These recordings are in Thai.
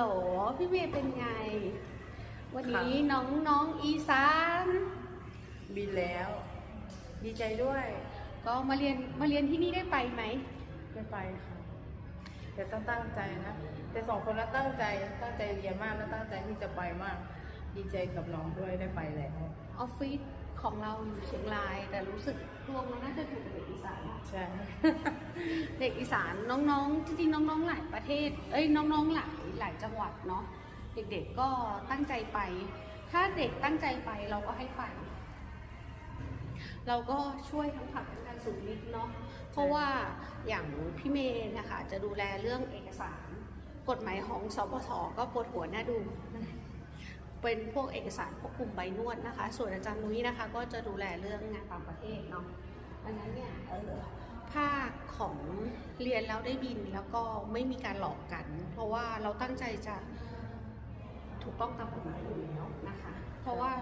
โหลพี่เมย์เป็นไง วันนี้ค่ะน้องน้องอีสานบินแล้ว ดีใจด้วย ก็มาเรียนมาเรียนที่นี่ได้ไปไหมไม่ไปค่ะแต่ต้องตั้งใจนะ แต่สองคนนั้นตั้งใจตั้งใจเรียนมากและตั้งใจที่จะไปมาก ดีใจกับน้องด้วยได้ไปแล้วออฟฟิศ ของเราอยู่เชียงราย แต่รู้สึกรวมแล้วน่าจะถูกกับเด็กอีสานอะใช่เด็กอีสานน้องๆจริงๆน้องๆหลายประเทศ เอ้ยน้องๆหลายหลายจังหวัดเนาะเด็กๆก็ตั้งใจไป ถ้าเด็กตั้งใจไปเราก็ให้ไปเราก็ช่วยทั้งผลักทั้งการสูงนิดเนาะ เพราะว่าอย่างพี่เมย์นะคะจะดูแลเรื่องเอกสาร กฎหมายของสปสก็ปวดหัวหน้าดู เป็นพวกเอกสารพวกกลุ่มใบนวดนะคะ ส่วนอาจารย์นุ้ยนะคะ ก็จะดูแลเรื่องงานต่างประเทศเนาะดังนั้นเนี่ยเออภาคของเรียนแล้วได้บินแล้วก็ไม่มีการหลอกกัน เพราะว่าเราตั้งใจจะถูกต้องตามกฎหมายอยู่แล้วนะคะ เพราะว่า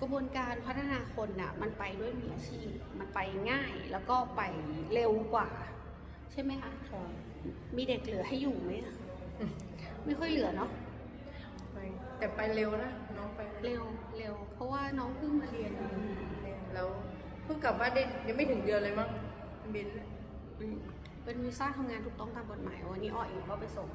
กระบวนการพัฒนาคนน่ะมันไปด้วยมีอาชีพมันไปง่ายแล้วก็ไปเร็วกว่า ใช่ไหมคะมีเด็กเหลือให้อยู่ไหมไม่ค่อยเหลือเนาะ แต่ไปเร็วนะน้องไปเร็วเร็ว เพราะว่าน้องเพิ่งมาเรียนแล้วเพิ่งกลับบ้านได้ยังไม่ถึงเดือนเลยมั้งบินอืมเป็นวีซ่าทำงานถูกต้องตามกฎหมายวันนี้อ้อเองก็ไปส่ง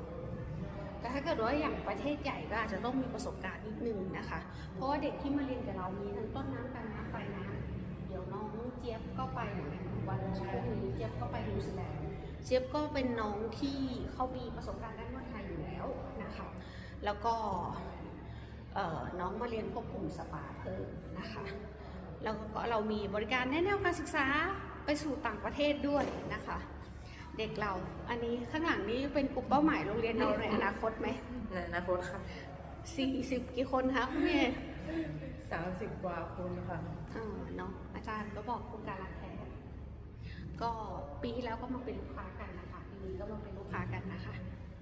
แต่ถ้าเกิดว่าอย่างประเทศใหญ่ก็อาจจะต้องมีประสบการณ์นิดนึงนะคะ เพราะว่าเด็กที่มาเรียนกับเรามีทั้งต้นน้ำกลางน้ำปลายน้ำเดี๋ยวน้องเจี๊ยบก็ไปเหมือนกันวันพรุ่งนี้เจี๊ยบก็ไปนิวซีแลนด์เจี๊ยบก็เป็นน้องที่เขามีประสบการณ์ด้านนวดไทยอยู่แล้วนะคะ แล้วก็เอ่อ น้องมาเรียนควบคุมสปาเพิ่มนะคะแล้วก็เรามีบริการแนะแนวการศึกษาไปสู่ต่างประเทศด้วยนะคะ เด็กเราอันนี้ข้างหลังนี้เป็นกลุ่มเป้าหมายโรงเรียนเราในอนาคตไหมในอนาคตค่ะสี่สิบกี่คนคะคุณเมย์สามสิบกว่าคนค่ะเออเนาะอาจารย์ก็บอกโครงการรักแท้ก็ปีที่แล้วก็มาเป็นลูกค้ากันนะคะปีนี้ก็มาเป็นลูกค้ากันนะคะ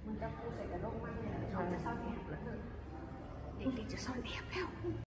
มันจะพูดใส่กระด้งมากเลยเขาจะซ่อนแอบแล้ว เถอะเด็กๆ